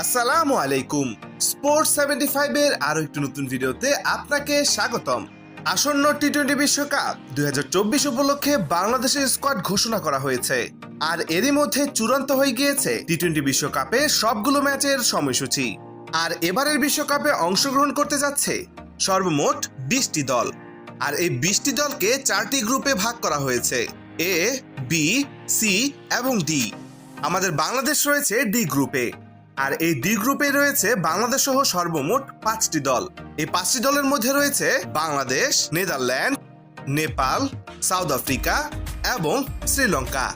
আসসালামু আলাইকুম। Sports seventy ফাইভের আরও একটি নতুন ভিডিওতে আপনাকে স্বাগতম। আসন্ন টি টোয়েন্টি বিশ্বকাপ দুই উপলক্ষে বাংলাদেশের স্কোয়াড ঘোষণা করা হয়েছে। আর এরই মধ্যে চূড়ান্ত হয়ে গিয়েছে টি টোয়েন্টি বিশ্বকাপে সবগুলো ম্যাচের সময়সূচি। আর এবারের বিশ্বকাপে অংশগ্রহণ করতে যাচ্ছে সর্বমোট বিশটি দল। আর এই বিশটি দলকে চারটি গ্রুপে ভাগ করা হয়েছে। এ, বি, সি এবং ডি। আমাদের বাংলাদেশ রয়েছে ডি গ্রুপে। আর এই ডি গ্রুপে রয়েছে বাংলাদেশ সহ সর্বমোট পাঁচটি দল। এই পাঁচটি দলের মধ্যে রয়েছে Bangladesh, Netherland, Nepal, South Africa এবং শ্রীলঙ্কা।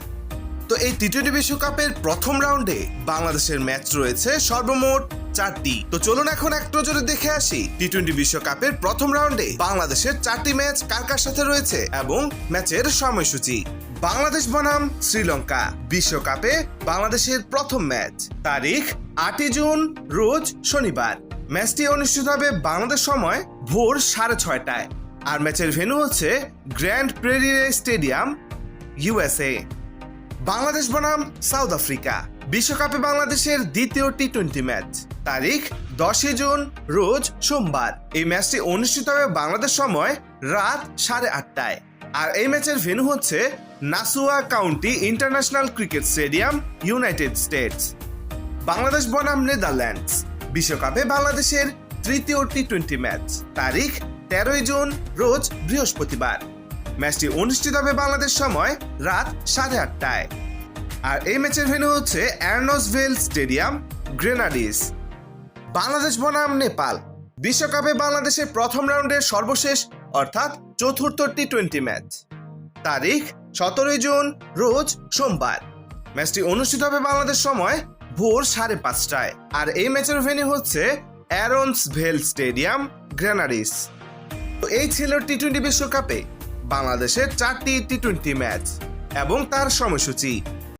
তো এই টি টোয়েন্টি বিশ্বকাপের প্রথম রাউন্ডে বাংলাদেশের ম্যাচ রয়েছে সর্বমোট চারটি। তো চলুন এখন এক নজরে দেখে আসি। টি টোয়েন্টি বিশ্বকাপের প্রথম রাউন্ডে বাংলাদেশের চারটি ম্যাচ কার কার সাথে রয়েছে এবং ম্যাচের সময়সূচি? বাংলাদেশ বনাম, শ্রীলঙ্কা। বিশ্বকাপে বাংলাদেশের প্রথম ম্যাচ তারিখ, আটই জুন, রোজ শনিবার। ম্যাচটি অনুষ্ঠিত হবে বাংলাদেশ সময় ভোর সাড়ে ছয়টায়। আর ম্যাচের ভেন্যু হচ্ছে Grand Prairie stadium USA Bangladesh বনাম, সাউথ আফ্রিকা। বিশ্বকাপে বাংলাদেশের দ্বিতীয় টি টোয়েন্টি ম্যাচ। তারিখ দশই জুন, রোজ সোমবার। এই ম্যাচটি অনুষ্ঠিত হবে বাংলাদেশ সময় রাত সাড়ে আটটায়। আর এই ম্যাচের ভেন্যু হচ্ছে Nassau County International Cricket Stadium, United States. Bangladesh বনাম নেদারল্যান্ডস। বিশ্বকাপে বাংলাদেশের তৃতীয় টি টোয়েন্টি ম্যাচ। তারিখ তেরোই জুন, রোজ বৃহস্পতিবার। ম্যাচটি অনুষ্ঠিত হবে বাংলাদেশ সময় রাত সাড়ে আটটায়। আর এই ম্যাচের ভেন্যু হচ্ছে অ্যারনসভেল স্টেডিয়াম, গ্রেনাডিস। বাংলাদেশ বনাম নেপাল, বিশ্বকাপে বাংলাদেশের প্রথম রাউন্ডের সর্বশেষ, অর্থাৎ চতুর্থ টি টোয়েন্টি ম্যাচ। তারিখ সতেরোই জুন, রোজ সোমবার। ম্যাচটি অনুষ্ঠিত হবে বাংলাদেশ সময় ভোর সাড়ে পাঁচটায়। আর এই ম্যাচের ভেন্যু হচ্ছে অ্যারন্স ভেল স্টেডিয়াম, গ্রেনাডিস। তো এই ছিল টি টোয়েন্টি বিশ্বকাপে বাংলাদেশের চারটি টি টোয়েন্টি ম্যাচ এবং তার সময়সূচি।